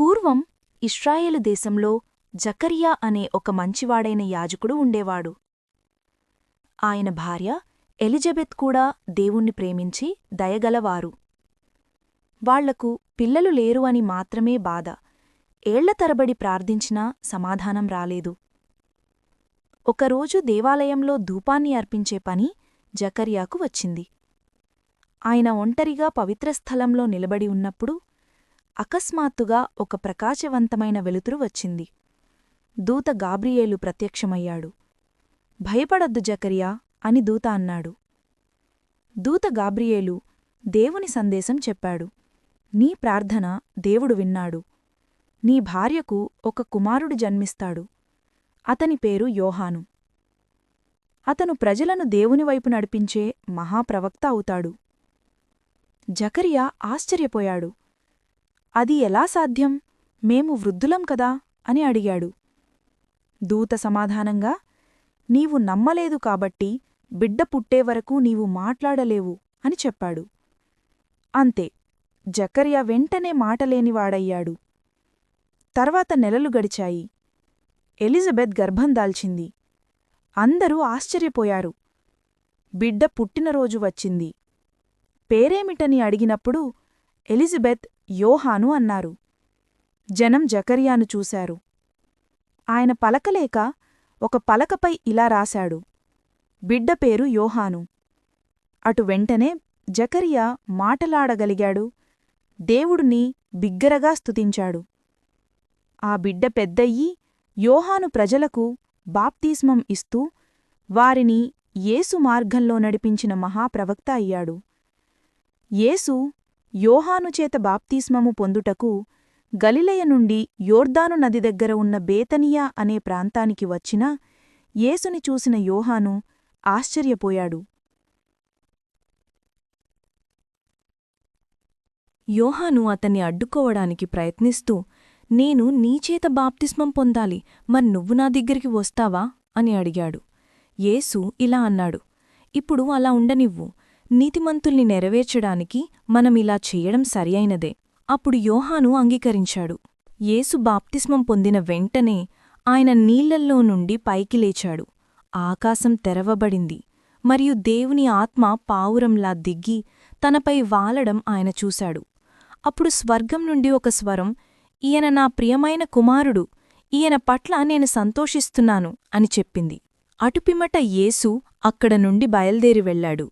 పూర్వం ఇస్రాయేలు దేశంలో జకరియా అనే ఒక మంచివాడైన యాజకుడు ఉండేవాడు. ఆయన భార్య ఎలిజబెత్ కూడా దేవుణ్ణి ప్రేమించి దయగలవారు. వాళ్ళకు పిల్లలు లేరు అని మాత్రమే బాధ. ఏళ్ళ తరబడి ప్రార్థించినా సమాధానం రాలేదు. ఒకరోజు దేవాలయంలో ధూపాన్ని అర్పించే పని జకర్యాకు వచ్చింది. ఆయన ఒంటరిగా పవిత్రస్థలంలో నిలబడి ఉన్నప్పుడు అకస్మాత్తుగా ఒక ప్రకాశవంతమైన వెలుతురు వచ్చింది. దూత గాబ్రియేలు ప్రత్యక్షమయ్యాడు. భయపడద్దు జకరియా అని దూత అన్నాడు. దూత గాబ్రియేలు దేవుని సందేశం చెప్పాడు. నీ ప్రార్థన దేవుడు విన్నాడు. నీ భార్యకు ఒక కుమారుడు జన్మిస్తాడు. అతని పేరు యోహాను. అతను ప్రజలను దేవునివైపు నడిపించే మహాప్రవక్త అవుతాడు జకరియా ఆశ్చర్యపోయాడు. అది ఎలా సాధ్యం? మేము వృద్ధులం కదా? అని అడిగాడు. దూత సమాధానంగా నీవు నమ్మలేదు కాబట్టి బిడ్డ పుట్టేవరకు నీవు మాట్లాడలేవు అని చెప్పాడు. అంతే జకర్య వెంటనే మాటలేనివాడయ్యాడు. తర్వాత నెలలు గడిచాయి. ఎలిజబెత్ గర్భం దాల్చింది. అందరూ ఆశ్చర్యపోయారు. బిడ్డ పుట్టినరోజు వచ్చింది. పేరేమిటని అడిగినప్పుడు ఎలిజబెత్ యోహాను అన్నారు. జనం జకరియాను చూశారు. ఆయన పలకలేక ఒక పలకపై ఇలా రాశాడు. బిడ్డ పేరు యోహాను. అటు వెంటనే జకరియా మాటలాడగలిగాడు. దేవుడిని బిగ్గరగా స్తుతించాడు. ఆ బిడ్డ పెద్దయ్యి యోహాను ప్రజలకు బాప్తీస్మం ఇస్తూ వారిని యేసు మార్గంలో నడిపించిన మహాప్రవక్త అయ్యాడు. యేసు యోహానుచేత బాప్తీస్మము పొందుటకు గలిలయ నుండి యోర్దాను నది దగ్గర ఉన్న బేతనియా అనే ప్రాంతానికి వచ్చినా యేసుని చూసిన యోహాను ఆశ్చర్యపోయాడు. యోహాను అతన్ని అడ్డుకోవడానికి ప్రయత్నిస్తూ నేను నీచేత బాప్తిస్మం పొందాలి మరి నువ్వు నా దగ్గరికి వస్తావా? అని అడిగాడు. యేసు ఇలా అన్నాడు ఇప్పుడు అలా ఉండనివ్వు నీతిమంతుల్ని నెరవేర్చడానికి మనమిలా చెయ్యడం సరియైనదే అప్పుడు యోహాను అంగీకరించాడు. యేసు బాప్తిస్మం పొందిన వెంటనే ఆయన నీళ్ళల్లో నుండి పైకి లేచాడు. ఆకాశం తెరవబడింది. మరియు దేవుని ఆత్మ పావురంలా దిగ్గి తనపై వాలడం ఆయన చూశాడు. అప్పుడు స్వర్గం నుండి ఒక స్వరం ఈయన నా ప్రియమైన కుమారుడు ఈయన పట్ల నేను సంతోషిస్తున్నాను అని చెప్పింది. అటుపిమట యేసు అక్కడ నుండి బయల్దేరి వెళ్ళాడు